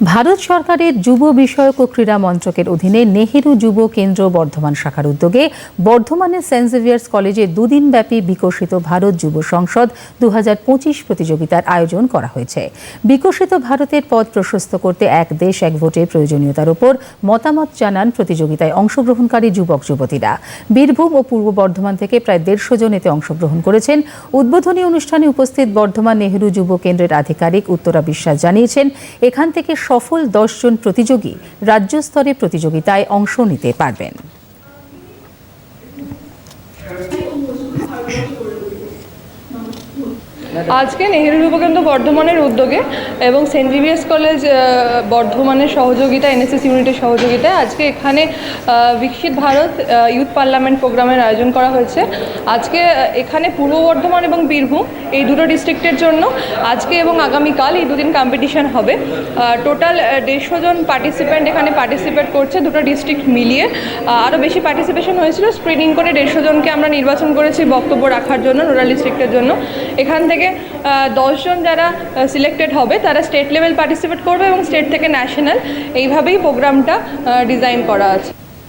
ভারত সরকারের যুব বিষয়ক ও ক্রীড়া মন্ত্রকের অধীনে নেহেরু যুব কেন্দ্র বর্ধমান শাখার উদ্যোগে বর্ধমানের সেন্ট জেভিয়ার্স কলেজে দুদিনব্যাপী বিকশিত ভারত যুব সংসদ দু প্রতিযোগিতার আয়োজন করা হয়েছে। বিকশিত ভারতের পথ প্রশস্ত করতে এক দেশ এক ভোটের প্রয়োজনীয়তার উপর মতামত জানান প্রতিযোগিতায় অংশগ্রহণকারী যুবক যুবতীরা। বীরভূম ও পূর্ব বর্ধমান থেকে প্রায় দেড়শো জন এতে অংশগ্রহণ করেছেন। উদ্বোধনী অনুষ্ঠানে উপস্থিত বর্ধমান নেহেরু যুব কেন্দ্রের আধিকারিক উত্তরা বিশ্বাস জানিয়েছেন, এখান থেকে সফল দশজন প্রতিযোগী রাজ্য স্তরে প্রতিযোগিতায় অংশ নিতে পারবেন। আজকে নেহেরু যুবকেন্দ্র বর্ধমানের উদ্যোগে এবং সেন্ট জিভিয়ার্স কলেজ বর্ধমানের সহযোগিতা, এনএসএস ইউনিটের সহযোগিতায় আজকে এখানে বিকশিত ভারত ইউথ পার্লামেন্ট প্রোগ্রামের আয়োজন করা হয়েছে। আজকে এখানে পূর্ব বর্ধমান এবং বীরভূম এই দুটো ডিস্ট্রিক্টের জন্য আজকে এবং আগামীকাল এই দুদিন কম্পিটিশন হবে। টোটাল দেড়শো জন পার্টিসিপেন্ট এখানে পার্টিসিপেট করছে দুটো ডিস্ট্রিক্ট মিলিয়ে। আরও বেশি পার্টিসিপেশন হয়েছিল স্ক্রিনিং করে দেড়শো জনকে আমরা নির্বাচন করেছি বক্তব্য রাখার জন্য রুরাল ডিস্ট্রিক্টের জন্য। এখান থেকে দশজন যারা সিলেক্টেড হবে, তারা স্টেট লেভেল পার্টিসিপেট করবে এবং স্টেট থেকে ন্যাশনাল এইভাবেই প্রোগ্রামটা ডিজাইন করা আছে।